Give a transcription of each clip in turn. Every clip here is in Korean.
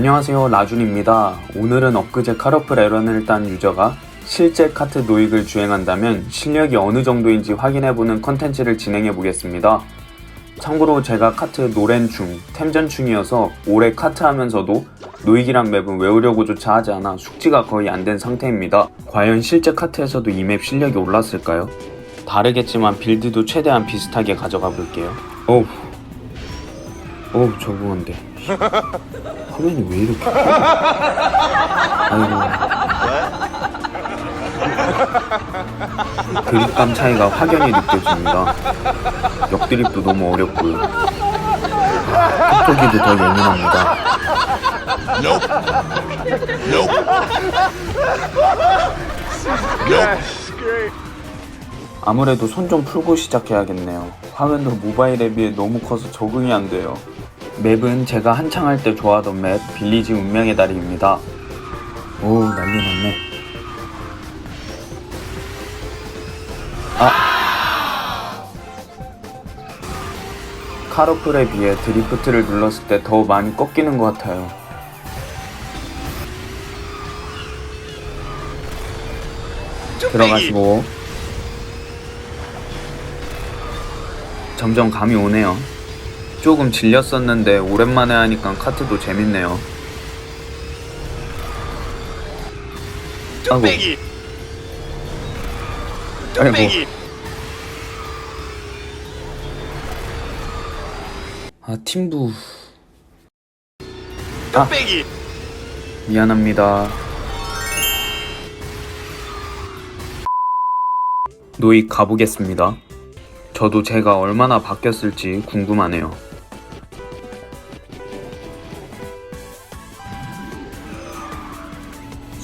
안녕하세요 라준입니다. 오늘은 엊그제 카러플 에런을 딴 유저가 실제 카트 노익을 주행한다면 실력이 어느 정도인지 확인해보는 컨텐츠를 진행해보겠습니다. 참고로 제가 카트 노렌충, 템전충이어서 올해 카트 하면서도 노익이란 맵은 외우려고조차 하지 않아 숙지가 거의 안 된 상태입니다. 과연 실제 카트에서도 이 맵 실력이 올랐을까요? 다르겠지만 빌드도 최대한 비슷하게 가져가 볼게요. 어우, 어우 적응한데. 화면이 왜 이렇게? 아이고. 드립감 차이가 확연히 느껴집니다. 역드립도 너무 어렵고요. 톡톡이도 더 예민합니다. 아무래도 손 좀 풀고 시작해야겠네요. 화면도 모바일에 비해 너무 커서 적응이 안 돼요. 맵은 제가 한창 할 때 좋아하던 맵 빌리지 운명의 다리입니다. 오 난리 났네. 아 카로플에 비해 드리프트를 눌렀을 때 더 많이 꺾이는 것 같아요. 들어가시고 점점 감이 오네요. 조금 질렸었는데 오랜만에 하니까 카트도 재밌네요. 아이고, 뚝배기 아 팀부. 아 뚝배기 미안합니다. 노익 가보겠습니다. 저도 제가 얼마나 바뀌었을지 궁금하네요.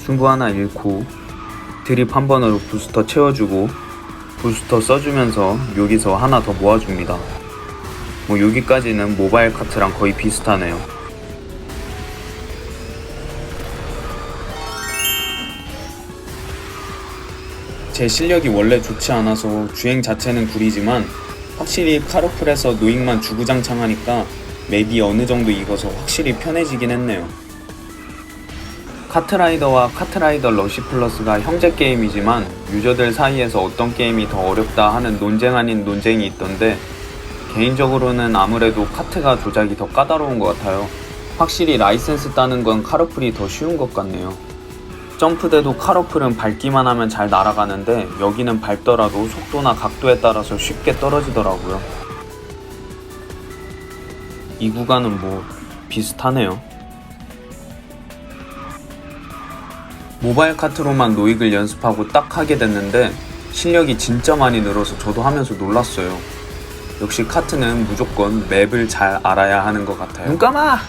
승부 하나 잃고 드립 한 번으로 부스터 채워주고 부스터 써주면서 여기서 하나 더 모아줍니다. 뭐 여기까지는 모바일 카트랑 거의 비슷하네요. 제 실력이 원래 좋지 않아서 주행 자체는 구리지만 확실히 카로플에서 노익만 주구장창 하니까 맵이 어느 정도 익어서 확실히 편해지긴 했네요. 카트라이더와 카트라이더 러시 플러스가 형제 게임이지만 유저들 사이에서 어떤 게임이 더 어렵다 하는 논쟁 아닌 논쟁이 있던데 개인적으로는 아무래도 카트가 조작이 더 까다로운 것 같아요. 확실히 라이센스 따는 건 카로플이 더 쉬운 것 같네요. 점프대도 카로플은 밟기만 하면 잘 날아가는데 여기는 밟더라도 속도나 각도에 따라서 쉽게 떨어지더라고요. 이 구간은 뭐 비슷하네요. 모바일 카트로만 노익을 연습하고 딱 하게 됐는데 실력이 진짜 많이 늘어서 저도 하면서 놀랐어요. 역시 카트는 무조건 맵을 잘 알아야 하는 것 같아요. 눈 감아!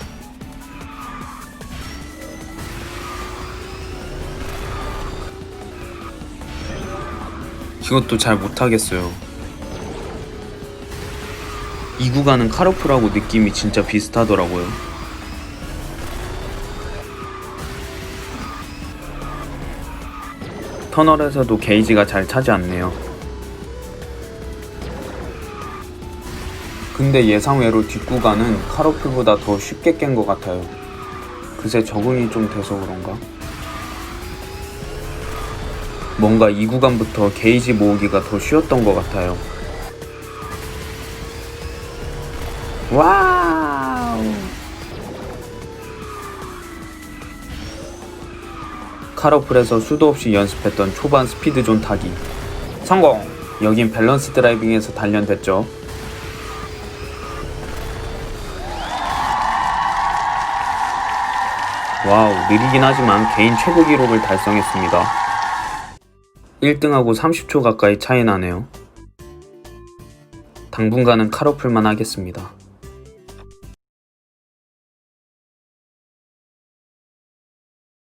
이것도 잘 못하겠어요. 이 구간은 카로프라고 느낌이 진짜 비슷하더라고요. 터널에서도 게이지가 잘 차지 않네요. 근데 예상외로 뒷구간은 카로플보다 더 쉽게 깬 것 같아요. 그새 적응이 좀 돼서 그런가? 뭔가 이 구간부터 게이지 모으기가 더 쉬웠던 것 같아요. 와 카로플에서 수도 없이 연습했던 초반 스피드존 타기. 성공! 여긴 밸런스 드라이빙에서 단련됐죠. 와우, 느리긴 하지만 개인 최고 기록을 달성했습니다. 1등하고 30초 가까이 차이 나네요. 당분간은 카로플만 하겠습니다.